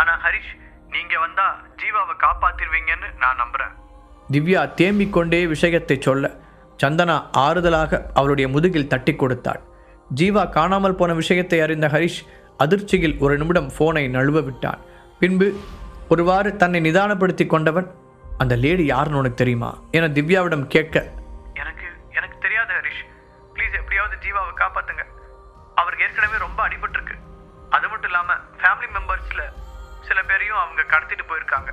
ஆனா ஹரிஷ் நீங்க வந்தா ஜீவாவை காப்பாத்திருவீங்கன்னு நான் நம்புறேன். திவ்யா தேம்பிக் கொண்டே விஷயத்தை சொல்ல சந்தனா ஆறுதலாக அவளுடைய முதுகில் தட்டி கொடுத்தாள். ஜீவா காணாமல் போன விஷயத்தை அறிந்த ஹரிஷ் அதிர்ச்சியில் ஒரு நிமிடம் ஃபோனை நழுவ விட்டான். பின்பு ஒருவாறு தன்னை நிதானப்படுத்தி கொண்டவன் அந்த லேடி யாருன்னு உனக்கு தெரியுமா? என திவ்யாவிடம் கேட்க எனக்கு எனக்கு தெரியாது ஹரிஷ். ப்ளீஸ் எப்படியாவது ஜீவாவை காப்பாத்துங்க. அவருக்கு ஏற்கனவே ரொம்ப அடிபட்டிருக்கு. அது மட்டும் இல்லாம ஃபேமிலி மெம்பர்ஸ்ல சில பேரையும் அவங்க கடத்திட்டு போயிருக்காங்க.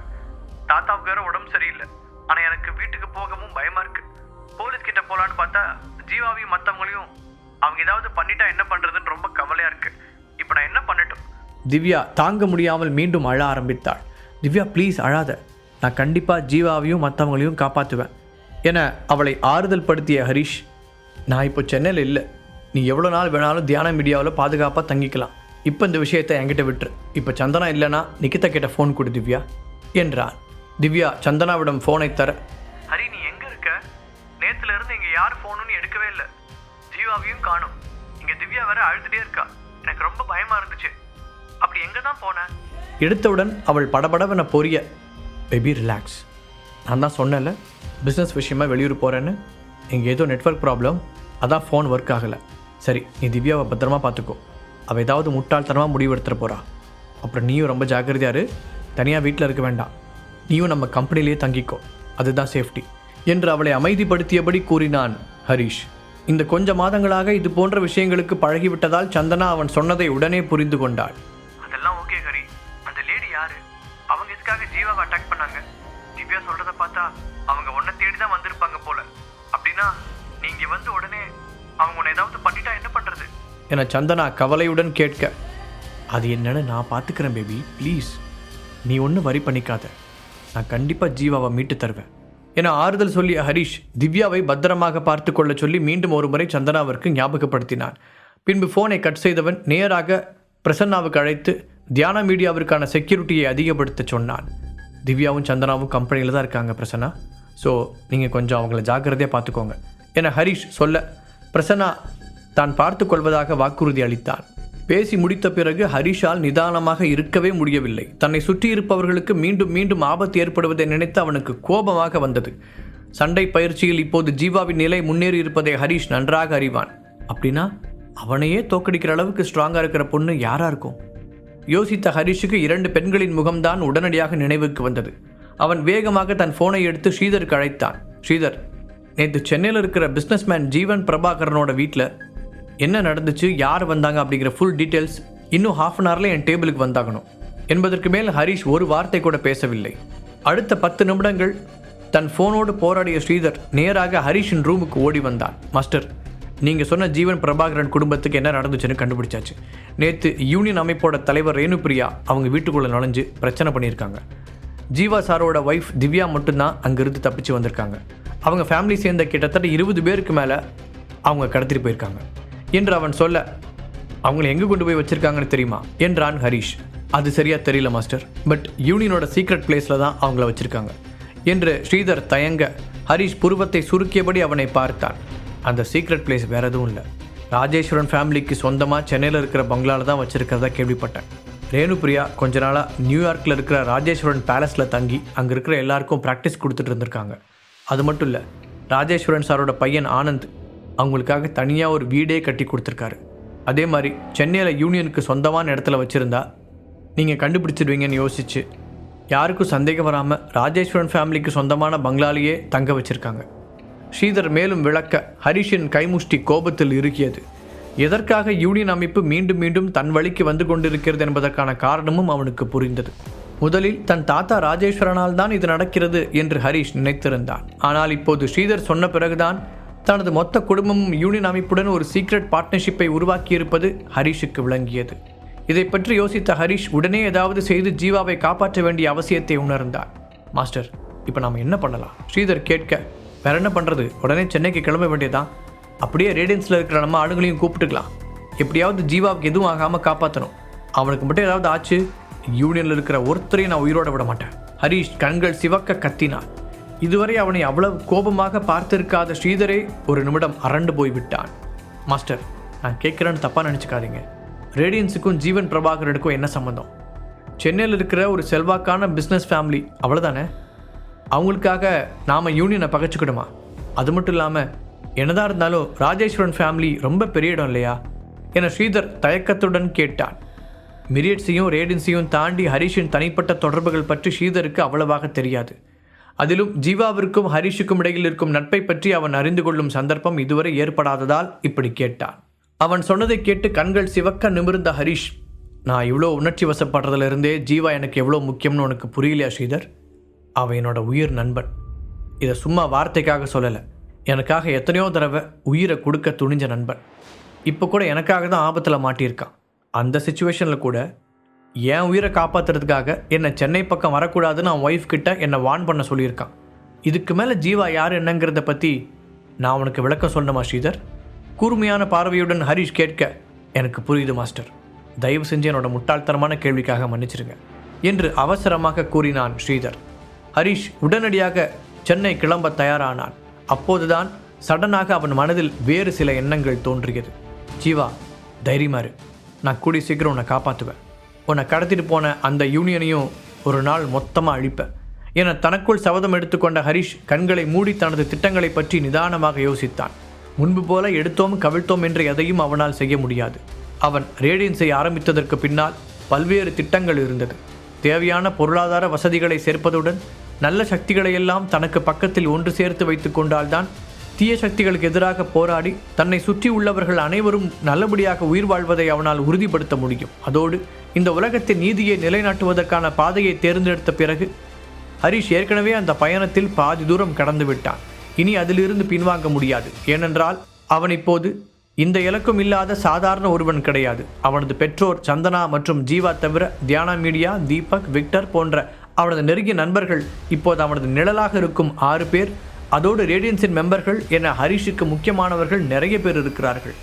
தாத்தாவுக்கு வேற உடம்பு சரியில்லை. ஆனா எனக்கு வீட்டுக்கு போகவும் பயமா இருக்கு. போலீஸ் கிட்ட போலான்னு பார்த்தா ஜீவாவையும் மற்றவங்களையும் அவங்க ஏதாவது பண்ணிட்டா என்ன பண்றதுன்னு ரொம்ப கவலையா இருக்கு. இப்போ நான் என்ன பண்ணட்டும்? திவ்யா தாங்க முடியாமல் மீண்டும் அழ ஆரம்பித்தாள். திவ்யா ப்ளீஸ் அழாத. நான் கண்டிப்பாக ஜீவாவையும் மற்றவங்களையும் காப்பாற்றுவேன் என அவளை ஆறுதல் படுத்திய ஹரிஷ் நான் இப்போ சென்னையில் இல்லை. நீ எவ்வளோ நாள் வேணாலும் தியான மீடியாவில் பாதுகாப்பாக தங்கிக்கலாம். இப்போ இந்த விஷயத்தை என்கிட்ட விட்டுரு. இப்போ சந்தனா இல்லைனா நிக்கிதா கிட்ட ஃபோன் கொடு திவ்யா என்றான். திவ்யா சந்தனாவிடம் ஃபோனை தர ஹரி நீ எங்க இருக்க? நேத்துல இருந்து இங்க யார் போனுன்னு எடுக்கவே இல்லை. ஜீவாவையும் காணும். இங்க திவ்யா வேற அழுதுட்டே இருக்கா. எனக்கு ரொம்ப பயமா இருந்துச்சு. அப்படி எங்க தான் போன? எடுத்தவுடன் அவள் படபடவென பொரிய பேபி ரிலாக்ஸ் நான் தான் சொன்னேன்ல பிஸ்னஸ் விஷயமா வெளியூர் போகிறேன்னு இங்கே ஏதோ நெட்வொர்க் ப்ராப்ளம் அதான் ஃபோன் ஒர்க் ஆகலை. சரி நீ திவ்யாவை பத்திரமா பார்த்துக்கோ அவள் ஏதாவது முட்டாள்தனமாக முடிவு எடுத்துட போகிறா அப்புறம் நீயும் ரொம்ப ஜாக்கிரதையாக இரு. தனியாக வீட்டில் இருக்க வேண்டாம். நீயும் நம்ம கம்பெனிலேயே தங்கிக்கோ. அதுதான் சேஃப்டி என்று அவளை அமைதிப்படுத்தியபடி கூறினான் ஹரிஷ். இந்த கொஞ்ச மாதங்களாக இது போன்ற விஷயங்களுக்கு பழகிவிட்டதால் சந்தனா அவன் சொன்னதை உடனே புரிந்து கொண்டாள். அதெல்லாம் ஓகே ஹரி. அந்த லேடி யாரு? அவங்க எதுக்காக ஜீவாவை அட்டாக் பண்ணாங்க? திவ்யா சொல்றத பார்த்தா அவங்க உன்னை தேடி தான் வந்திருப்பாங்க போல. அப்படின்னா நீங்க வந்து உடனே அவங்க உன்னை ஏதாவது பண்ணிட்டா என்ன என சந்தனா கவலையுடன் கேட்க அது என்னன்னு நான் பார்த்துக்கிறேன் பேபி ப்ளீஸ் நீ ஒன்றும் வரி பண்ணிக்காத. நான் கண்டிப்பாக ஜீவாவை மீட்டு தருவேன். என ஆறுதல் சொல்லிய ஹரிஷ் திவ்யாவை பத்திரமாக பார்த்து கொள்ள சொல்லி மீண்டும் ஒரு முறை சந்தனாவிற்கு ஞாபகப்படுத்தினான். பின்பு ஃபோனை கட் செய்தவன் நேராக பிரசன்னாவுக்கு அழைத்து தியான மீடியாவிற்கான செக்யூரிட்டியை அதிகப்படுத்த சொன்னான். திவ்யாவும் சந்தனாவும் கம்பெனியில் தான் இருக்காங்க பிரசன்னா. ஸோ நீங்கள் கொஞ்சம் அவங்கள ஜாக்கிரதையாக பார்த்துக்கோங்க. என ஹரிஷ் சொல்ல பிரசன்னா தான் பார்த்து கொள்வதாக வாக்குறுதி அளித்தான். பேசி முடித்த பிறகு ஹரிஷால் நிதானமாக இருக்கவே முடியவில்லை. தன்னை சுற்றியிருப்பவர்களுக்கு மீண்டும் மீண்டும் ஆபத்து ஏற்படுவதை நினைத்து அவனுக்கு கோபமாக வந்தது. சண்டை பயிற்சியில் இப்போது ஜீவாவின் நிலை முன்னேறி இருப்பதை ஹரிஷ் நன்றாக அறிவான். அப்படின்னா அவனையே தோக்கடிக்கிற அளவுக்கு ஸ்ட்ராங்காக இருக்கிற பொண்ணு யாரா இருக்கும்? யோசித்த ஹரிஷுக்கு இரண்டு பெண்களின் முகம்தான் உடனடியாக நினைவுக்கு வந்தது. அவன் வேகமாக தன் போனை எடுத்து ஸ்ரீதருக்கு அழைத்தான். ஸ்ரீதர் நேற்று சென்னையில் இருக்கிற பிஸ்னஸ்மேன் ஜீவன் பிரபாகரனோட வீட்டில் என்ன நடந்துச்சு யார் வந்தாங்க அப்படிங்கிற ஃபுல் டீட்டெயில்ஸ் இன்னும் ஹாஃப் அன் ஹவரில் என் டேபிளுக்கு வந்தாகணும். என்பதற்கு மேல் ஹரிஷ் ஒரு வார்த்தை கூட பேசவில்லை. அடுத்த பத்து நிமிடங்கள் தன் ஃபோனோடு போராடிய ஸ்ரீதர் நேராக ஹரிஷின் ரூமுக்கு ஓடி வந்தான். மாஸ்டர் நீங்கள் சொன்ன ஜீவன் பிரபாகரன் குடும்பத்துக்கு என்ன நடந்துச்சுன்னு கண்டுபிடிச்சாச்சு. நேற்று யூனியன் அமைப்போட தலைவர் ரேணுபிரியா அவங்க வீட்டுக்குள்ளே நுழைஞ்சு பிரச்சனை பண்ணியிருக்காங்க. ஜீவா சாரோட ஒய்ஃப் திவ்யா மட்டும்தான் அங்கிருந்து தப்பிச்சு வந்திருக்காங்க. அவங்க ஃபேமிலி சேர்ந்த கிட்டத்தட்ட இருபது பேருக்கு மேலே அவங்க கடத்திட்டு போயிருக்காங்க. என்று அவன் சொல்ல அவங்கள எங்கே கொண்டு போய் வச்சிருக்காங்கன்னு தெரியுமா? என்றான் ஹரிஷ். அது சரியா தெரியல மாஸ்டர். பட் யூனியனோட சீக்ரெட் பிளேஸில் தான் அவங்கள வச்சுருக்காங்க. என்று ஸ்ரீதர் தயங்க ஹரிஷ் புருவத்தை சுருக்கியபடி அவனை பார்த்தான். அந்த சீக்ரெட் பிளேஸ் வேற எதுவும் இல்லை. ராஜேஸ்வரன் ஃபேமிலிக்கு சொந்தமாக சென்னையில் இருக்கிற பங்களாவில் தான் வச்சுருக்கிறதா கேள்விப்பட்டேன். ரேணுபிரியா கொஞ்ச நாளாக நியூயார்க்கில் இருக்கிற ராஜேஸ்வரன் பேலஸில் தங்கி அங்கே இருக்கிற எல்லாருக்கும் ப்ராக்டிஸ் கொடுத்துட்டு இருந்திருக்காங்க. அது மட்டும் இல்லை ராஜேஸ்வரன் சாரோட பையன் ஆனந்த் அவங்களுக்காக தனியாக ஒரு வீடே கட்டி கொடுத்துருக்காரு. அதே மாதிரி சென்னையில் யூனியனுக்கு சொந்தமான இடத்துல வச்சுருந்தா நீங்கள் கண்டுபிடிச்சிடுவீங்கன்னு யோசிச்சு யாருக்கும் சந்தேகம் வராமல் ராஜேஸ்வரன் ஃபேமிலிக்கு சொந்தமான பங்களாலேயே தங்க வச்சுருக்காங்க. ஸ்ரீதர் மேலும் விளக்க ஹரிஷின் கைமுஷ்டி கோபத்தில் இருக்கியது எதற்காக யூனியன் அமைப்பு மீண்டும் மீண்டும் தன் வழிக்கு வந்து கொண்டிருக்கிறது என்பதற்கான காரணமும் அவனுக்கு புரிந்தது. முதலில் தன் தாத்தா ராஜேஸ்வரனால் தான் இது நடக்கிறது என்று ஹரிஷ் நினைத்திருந்தான். ஆனால் இப்போது ஸ்ரீதர் சொன்ன பிறகுதான் தனது மொத்த குடும்பமும் யூனியன் அமைப்புடன் ஒரு சீக்ரெட் பார்ட்னர்ஷிப்பை உருவாக்கியிருப்பது ஹரிஷுக்கு விளங்கியது. இதை பற்றி யோசித்த ஹரிஷ் உடனே ஏதாவது செய்து ஜீவாவை காப்பாற்ற வேண்டிய அவசியத்தை உணர்ந்தார். மாஸ்டர் இப்போ நாம் என்ன பண்ணலாம்? ஸ்ரீதர் கேட்க வேற என்ன பண்ணுறது உடனே சென்னைக்கு கிளம்ப வேண்டியதான் அப்படியே ரேடியன்ஸில் இருக்கிற நம்ம ஆளுங்களையும் கூப்பிட்டுக்கலாம். எப்படியாவது ஜீவாவுக்கு எதுவும் ஆகாமல் காப்பாற்றணும் அவனுக்கு மட்டும் ஏதாவது ஆச்சு? யூனியனில் இருக்கிற ஒருத்தரையும் நான் உயிரோட விட மாட்டேன். ஹரிஷ் கண்கள் சிவக்க கத்தினான் இதுவரை அவனை அவ்வளவு கோபமாக பார்த்திருக்காத ஸ்ரீதரே ஒரு நிமிடம் அரண்டு போய் விட்டான் மாஸ்டர் நான் கேட்குறேன்னு தப்பாக நினச்சிக்காதீங்க. ரேடியன்ஸுக்கும் ஜீவன் பிரபாகரனுக்கும் என்ன சம்மந்தம் சென்னையில் இருக்கிற ஒரு செல்வாக்கான பிஸ்னஸ் ஃபேமிலி அவ்வளோதானே அவங்களுக்காக நாம் யூனியனை பகைச்சிக்கிடுமா? அது மட்டும் இல்லாமல் என்னதான் இருந்தாலும் ராஜேஸ்வரன் ஃபேமிலி ரொம்ப பெரிய இடம் இல்லையா? என ஸ்ரீதர் தயக்கத்துடன் கேட்டான். மிரியட்ஸையும் ரேடின்ஸையும் தாண்டி ஹரிஷின் தனிப்பட்ட தொடர்புகள் பற்றி ஸ்ரீதருக்கு அவ்வளவாக தெரியாது. அதிலும் ஜீவாவிற்கும் ஹரிஷுக்கும் இடையில் இருக்கும் நட்பை பற்றி அவன் அறிந்து கொள்ளும் சந்தர்ப்பம் இதுவரை ஏற்படாததால் இப்படி கேட்டான். அவன் சொன்னதை கேட்டு கண்கள் சிவக்க நிமிர்ந்த ஹரிஷ் நான் இவ்வளோ உணர்ச்சி வசப்படுறதுலேருந்தே ஜீவா எனக்கு எவ்வளோ முக்கியம்னு உனக்கு புரியலையா ஸ்ரீதர்? அவன் என்னோட உயிர் நண்பன். இதை சும்மா வார்த்தைக்காக சொல்லலை. எனக்காக எத்தனையோ தடவை உயிரை கொடுக்க துணிஞ்ச நண்பன். இப்போ கூட எனக்காக தான் ஆபத்தில் மாட்டியிருக்கான். அந்த சுச்சுவேஷனில் கூட என் உயிரை காப்பாற்றுறதுக்காக என்னை சென்னை பக்கம் வரக்கூடாதுன்னு அவன் ஒய்ஃப் கிட்ட என்னை வார்ன் பண்ண சொல்லியிருக்கான். இதுக்கு மேலே ஜீவா யார் என்னங்கிறத பற்றி நான் உனக்கு விளக்கம் சொல்லணுமா ஸ்ரீதர்? கூர்மையான பார்வையுடன் ஹரிஷ் கேட்க எனக்கு புரியுது மாஸ்டர். தயவு செஞ்சு என்னோட முட்டாள்தனமான கேள்விக்காக மன்னிச்சிருங்க என்று அவசரமாக கூறினான் ஸ்ரீதர். ஹரிஷ் உடனடியாக சென்னை கிளம்ப தயாரானான். அப்போதுதான் சடனாக அவன் மனதில் வேறு சில எண்ணங்கள் தோன்றியது. ஜீவா தைரியமாறு நான் கூடி சீக்கிரம் உன்னை காப்பாற்றுவேன் உன்னை கடத்திட்டு போன அந்த யூனியனையும் ஒரு நாள் மொத்தமாக அழிப்பேன் என தனக்குள் சபதம் எடுத்துக்கொண்ட ஹரிஷ் கண்களை மூடி தனது திட்டங்களை பற்றி நிதானமாக யோசித்தான். முன்பு போல எடுத்தோம் கவிழ்த்தோம் என்று எதையும் அவனால் செய்ய முடியாது. அவன் ரேடியன்ஸை ஆரம்பித்ததற்கு பின்னால் பல்வேறு திட்டங்கள் இருந்தது. தேவையான பொருளாதார வசதிகளை சேர்ப்பதுடன் நல்ல சக்திகளையெல்லாம் தனக்கு பக்கத்தில் ஒன்று சேர்த்து வைத்துக் கொண்டால்தான் தீய சக்திகளுக்கு எதிராக போராடி தன்னை சுற்றி உள்ளவர்கள் அனைவரும் நல்லபடியாக உயிர் வாழ்வதை அவனால் உறுதிப்படுத்த முடியும். அதோடு இந்த உலகத்தின் நீதியை நிலைநாட்டுவதற்கான பாதையை தேர்ந்தெடுத்த பிறகு ஹரிஷ் ஏற்கனவே அந்த பயணத்தில் பாதி தூரம் கடந்து விட்டான். இனி அதிலிருந்து பின்வாங்க முடியாது. ஏனென்றால் அவன் இப்போது இந்த இலக்கும் இல்லாத சாதாரண ஒருவன் கிடையாது. அவனது பெற்றோர் சந்தனா மற்றும் ஜீவா தவிர தியானா மீடியா தீபக் விக்டர் போன்ற அவனது நெருங்கிய நண்பர்கள் இப்போது அவனது நிழலாக இருக்கும் ஆறு பேர் அதோடு ரேடியன்ஸின் மெம்பர்கள் என ஹரிஷுக்கு முக்கியமானவர்கள் நிறைய பேர் இருக்கிறார்கள்.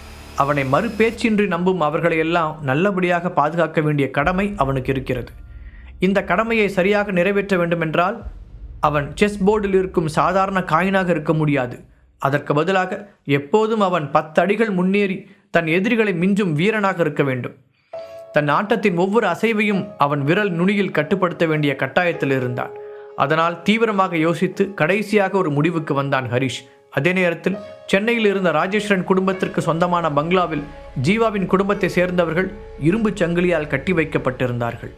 அவனை மறுபேச்சின்றி நம்பும் அவர்களை எல்லாம் நல்லபடியாக பாதுகாக்க வேண்டிய கடமை அவனுக்கு இருக்கிறது. இந்த கடமையை சரியாக நிறைவேற்ற வேண்டுமென்றால் அவன் செஸ் போர்டில் இருக்கும் சாதாரண காயினாக இருக்க முடியாது. அதற்கு பதிலாக எப்போதும் அவன் பத்து அடிகள் முன்னேறி தன் எதிரிகளை மிஞ்சும் வீரனாக இருக்க வேண்டும். தன் ஆட்டத்தின் ஒவ்வொரு அசைவையும் அவன் விரல் நுனியில் கட்டுப்படுத்த வேண்டிய கட்டாயத்தில் இருந்தான். அதனால் தீவிரமாக யோசித்து கடைசியாக ஒரு முடிவுக்கு வந்தான் ஹரிஷ். அதே நேரத்தில் சென்னையில் இருந்த ராஜேஸ்வரன் குடும்பத்திற்கு சொந்தமான பங்களாவில் ஜீவாவின் குடும்பத்தை சேர்ந்தவர்கள் இரும்புச் சங்கிலியால் கட்டி வைக்கப்பட்டிருந்தார்கள்.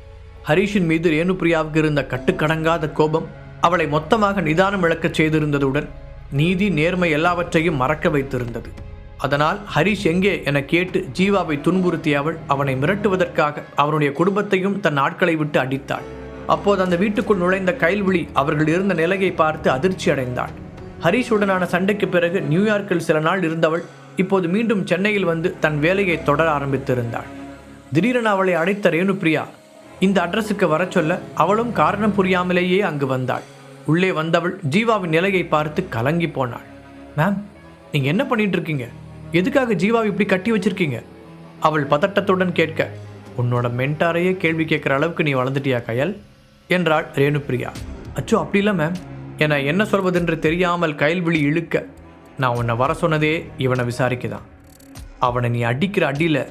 ஹரிஷின் மீது ரேணுபிரியாவுக்கு இருந்த கட்டுக்கடங்காத கோபம் அவளை மொத்தமாக நிதானம் இழக்கச் செய்திருந்ததுடன் நீதி நேர்மை எல்லாவற்றையும் மறக்க வைத்திருந்தது. அதனால் ஹரிஷ் எங்கே என கேட்டு ஜீவாவை துன்புறுத்திய அவள் அவனை மிரட்டுவதற்காக அவனுடைய குடும்பத்தையும் தன் ஆட்களை விட்டு அடித்தாள். அப்போது அந்த வீட்டுக்குள் நுழைந்த கைல்விழி அவர்கள் இருந்த நிலையை பார்த்து அதிர்ச்சி அடைந்தாள் ஹரிஷுடனான சண்டைக்கு பிறகு நியூயார்க்கில் சில நாள் இருந்தவள் இப்போது மீண்டும் சென்னையில் வந்து தன் வேலையை தொடர ஆரம்பித்திருந்தாள். திடீரென அவளை அழைத்த ரேணுபிரியா இந்த அட்ரஸுக்கு வரச் சொல்ல அவளும் காரணம் புரியாமலேயே அங்கு வந்தாள். உள்ளே வந்தவள் ஜீவாவின் நிலையை பார்த்து கலங்கி போனாள். மேம் நீங்கள் என்ன பண்ணிட்டு இருக்கீங்க எதுக்காக ஜீவாவை இப்படி கட்டி வச்சிருக்கீங்க? அவள் பதட்டத்துடன் கேட்க உன்னோட மென்டாரையே கேள்வி கேட்குற அளவுக்கு நீ வளர்ந்துட்டியா கயல்? என்றாள் ரேணுபிரியா. அச்சோ அப்படி இல்லை மேம். என என்ன சொல்வதென்று தெரியாமல் கைல்விழி இழுக்க நான் உன்னை வர சொன்னதே இவனை விசாரிக்க தான் அவனை நீ அடிக்கிற அடியில்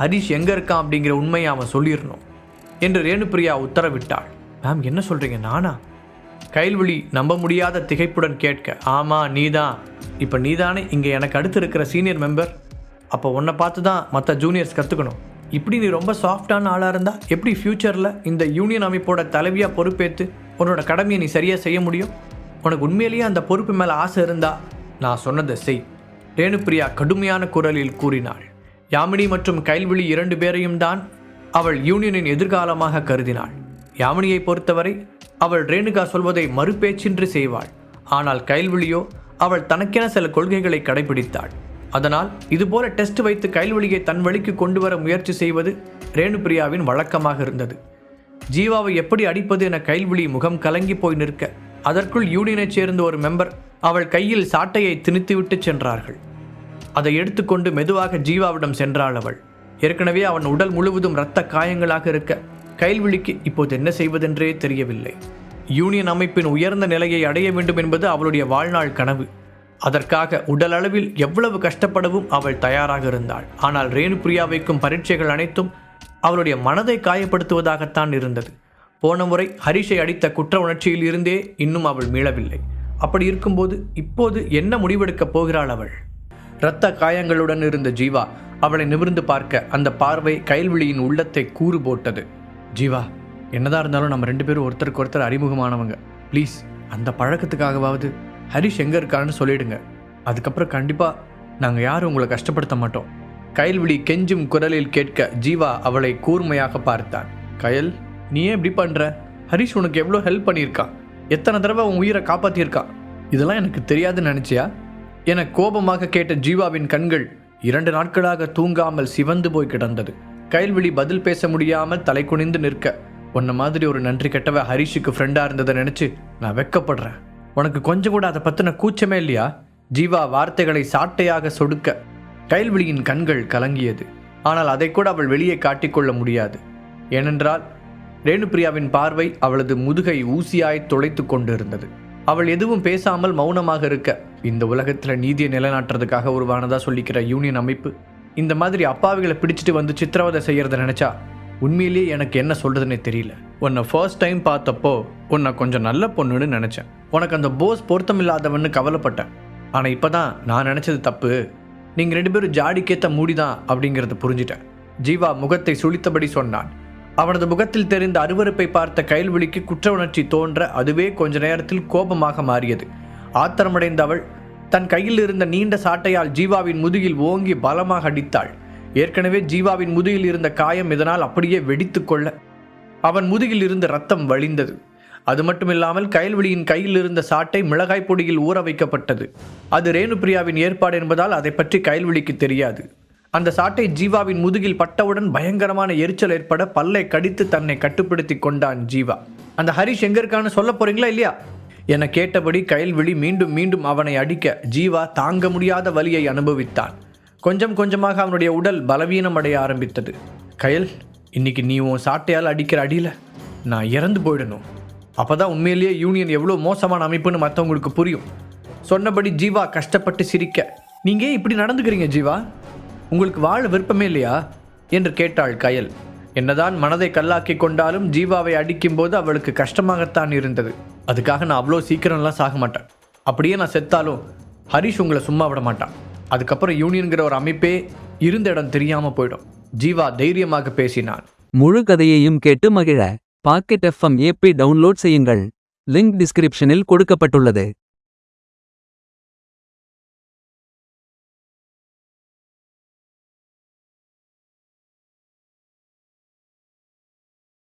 ஹரிஷ் எங்கே இருக்கான் அப்படிங்கிற உண்மையை அவன் சொல்லிடணும் என்று ரேணுபிரியா உத்தரவிட்டாள். மேம் என்ன சொல்கிறீங்க நானா? கைல்விழி நம்ப முடியாத திகைப்புடன் கேட்க ஆமாம் நீதான். இப்போ நீதானே இங்கே எனக்கு அடுத்து இருக்கிற சீனியர் மெம்பர். அப்போ உன்னை பார்த்து தான் மற்ற ஜூனியர்ஸ் கற்றுக்கணும் இப்படி நீ ரொம்ப சாஃப்டான ஆளாக இருந்தால் எப்படி ஃப்யூச்சரில் இந்த யூனியன் அமைப்போட தலைவியாக பொறுப்பேற்று உன்னோட கடமையை நீ சரியாக செய்ய முடியும்? உனக்கு உண்மையிலேயே அந்த பொறுப்பு மேலே ஆசை இருந்தா நான் சொன்னதை செய். ரேணுபிரியா கடுமையான குரலில் கூறினாள். யாமினி மற்றும் கைல்விழி இரண்டு பேரையும் தான் அவள் யூனியனின் எதிர்காலமாக கருதினாள். யாமினியை பொறுத்தவரை அவள் ரேணுகா சொல்வதை மறுபேச்சின்றி செய்வாள். ஆனால் கைல்விழியோ அவள் தனக்கென சில கொள்கைகளை கடைபிடித்தாள். அதனால் இதுபோல டெஸ்ட் வைத்து கைல்வழியை தன் வழிக்கு கொண்டு வர முயற்சி செய்வது ரேணுபிரியாவின் வழக்கமாக இருந்தது. ஜீவாவை எப்படி அடிப்பது என கைல்விழி முகம் கலங்கி போய் நிற்க அதற்குள் யூனியனைச் சேர்ந்த ஒரு மெம்பர் அவள் கையில் சாட்டையை திணித்துவிட்டு சென்றார்கள். அதை எடுத்துக்கொண்டு மெதுவாக ஜீவாவிடம் சென்றாள் அவள். ஏற்கனவே அவன் உடல் முழுவதும் இரத்த காயங்களாக இருக்க கைல்விழிக்கு இப்போது என்ன செய்வதென்றே தெரியவில்லை. யூனியன் அமைப்பின் உயர்ந்த நிலையை அடைய வேண்டும் என்பது அவளுடைய வாழ்நாள் கனவு. அதற்காக உடலளவில் எவ்வளவு கஷ்டப்படவும் அவள் தயாராக இருந்தாள். ஆனால் ரேணுபிரியா வைக்கும் பரீட்சைகள் அனைத்தும் அவளுடைய மனதை காயப்படுத்துவதாகத்தான் இருந்தது. போன முறை ஹரிஷை அடித்த குற்ற உணர்ச்சியில் இருந்தே இன்னும் அவள் மீளவில்லை. அப்படி இருக்கும்போது இப்போது என்ன முடிவெடுக்கப் போகிறாள் அவள்? இரத்த காயங்களுடன் இருந்த ஜீவா அவளை நிமிர்ந்து பார்க்க அந்த பார்வை கைல்விழியின் உள்ளத்தை கூறு போட்டது. ஜீவா என்னதான் இருந்தாலும் நம்ம ரெண்டு பேரும் ஒருத்தருக்கு ஒருத்தர் அறிமுகமானவங்க. ப்ளீஸ் அந்த பழக்கத்துக்காகவாவது ஹரிஷ் எங்கே இருக்கான்னு சொல்லிடுங்க. அதுக்கப்புறம் கண்டிப்பாக நாங்கள் யாரும் உங்களை கஷ்டப்படுத்த மாட்டோம். கயல்விழி கெஞ்சும் குரலில் கேட்க ஜீவா அவளை கூர்மையாக பார்த்தான். கயல் நீ ஏன் இப்படி பண்ணுற ஹரிஷ் உனக்கு எவ்வளோ ஹெல்ப் பண்ணியிருக்கான் எத்தனை தடவை உன் உயிரை காப்பாற்றியிருக்கான் இதெல்லாம் எனக்கு தெரியாதுன்னு நினச்சியா? என கோபமாக கேட்ட ஜீவாவின் கண்கள் இரண்டு நாட்களாக தூங்காமல் சிவந்து போய் கிடந்தது. கைல்விழி பதில் பேச முடியாமல் தலை குனிந்து நிற்க உன்ன மாதிரி ஒரு நன்றி கெட்டவ ஹரிஷுக்கு ஃப்ரெண்டாக இருந்ததை நினச்சி நான் வெக்கப்படுறேன். உனக்கு கொஞ்சம் கூட அதை பற்றின கூச்சமே இல்லையா? ஜீவா வார்த்தைகளை சாட்டையாக சொடுக்க கைல்விழியின் கண்கள் கலங்கியது. ஆனால் அதை கூட அவள் வெளியே காட்டிக்கொள்ள முடியாது. ஏனென்றால் ரேணுபிரியாவின் பார்வை அவளது முதுகை ஊசியாய் துளைத்து கொண்டிருந்தது. அவள் எதுவும் பேசாமல் மௌனமாக இருக்க இந்த உலகத்தில் நீதியை நிலைநாட்டுறதுக்காக உருவானதா சொல்லிக்கிற யூனியன் அமைப்பு இந்த மாதிரி அப்பாவிகளை பிடிச்சிட்டு வந்து சித்திரவதை செய்யறத நினைச்சா உண்மையிலேயே எனக்கு என்ன சொல்கிறதுனே தெரியல. உன்னை ஃபர்ஸ்ட் டைம் பார்த்தப்போ உன்னை கொஞ்சம் நல்ல பொண்ணுன்னு நினைச்சேன். உனக்கு அந்த போஸ் பொருத்தமில்லாதவன்னு கவலைப்பட்டேன். ஆனால் இப்போதான் நான் நினைச்சது தப்பு. நீங்கள் ரெண்டு பேரும் ஜாடிக்கேத்த மூடிதான் அப்படிங்கிறத புரிஞ்சிட்டேன். ஜீவா முகத்தை சுழித்தபடி சொன்னான். அவனது முகத்தில் தெரிந்த அருவருப்பை பார்த்த கைல்விழிக்கு குற்ற உணர்ச்சி தோன்ற அதுவே கொஞ்ச நேரத்தில் கோபமாக மாறியது. ஆத்திரமடைந்த அவள் தன் கையில் இருந்த நீண்ட சாட்டையால் ஜீவாவின் முதுகில் ஓங்கி பலமாக அடித்தாள். ஏற்கனவே ஜீவாவின் முதுகில் இருந்த காயம் இதனால் அப்படியே வெடித்து கொள்ள அவன் முதுகில் இருந்து ரத்தம் வழிந்தது. அது மட்டுமில்லாமல் கயல்விழியின் கையில் இருந்த சாட்டை மிளகாய் பொடியில் ஊற வைக்கப்பட்டது. அது ரேணுபிரியாவின் ஏற்பாடு என்பதால் அதை பற்றி கயல்விழிக்கு தெரியாது. அந்த சாட்டை ஜீவாவின் முதுகில் பட்டவுடன் பயங்கரமான எரிச்சல் ஏற்பட பல்லை கடித்து தன்னை கட்டுப்படுத்தி கொண்டான் ஜீவா. அந்த ஹரிஷ் எங்க இருக்கான்னு சொல்ல போறீங்களா இல்லையா? என கேட்டபடி கயல்விழி மீண்டும் மீண்டும் அவனை அடிக்க ஜீவா தாங்க முடியாத வலியை அனுபவித்தான். கொஞ்சம் கொஞ்சமாக அவனுடைய உடல் பலவீனம் அடைய ஆரம்பித்தது. கயல் இன்னைக்கு நீ உன் சாட்டையால் அடிக்கிற அடியில் நான் இறந்து போயிடணும். அப்பதான் உண்மையிலேயே யூனியன் எவ்வளோ மோசமான அமைப்புன்னு மற்றவங்களுக்கு புரியும். சொன்னபடி ஜீவா கஷ்டப்பட்டு சிரிக்க நீங்கள் ஏன் இப்படி நடந்துக்கிறீங்க ஜீவா? உங்களுக்கு வாழ விருப்பமே இல்லையா? என்று கேட்டாள் கயல். என்னதான் மனதை கல்லாக்கி கொண்டாலும் ஜீவாவை அடிக்கும்போது அவளுக்கு கஷ்டமாகத்தான் இருந்தது. அதுக்காக நான் அவ்வளோ சீக்கிரம்லாம் சாக மாட்டேன். அப்படியே நான் செத்தாலும் ஹரிஷ் உங்களை சும்மா விட மாட்டான். அதுக்கப்புறம் யூனியன்கிற ஒரு அமைப்பே இருந்த இடம் தெரியாமல் போயிடும். ஜீவா தைரியமாக பேசினான். முழு கதையையும் கேட்டு மகிழ. பாக்கெட் எஃப்எம் ஏபி டவுன்லோட் செய்யுங்கள். லிங்க் டிஸ்கிரிப்ஷனில் கொடுக்கப்பட்டுள்ளது.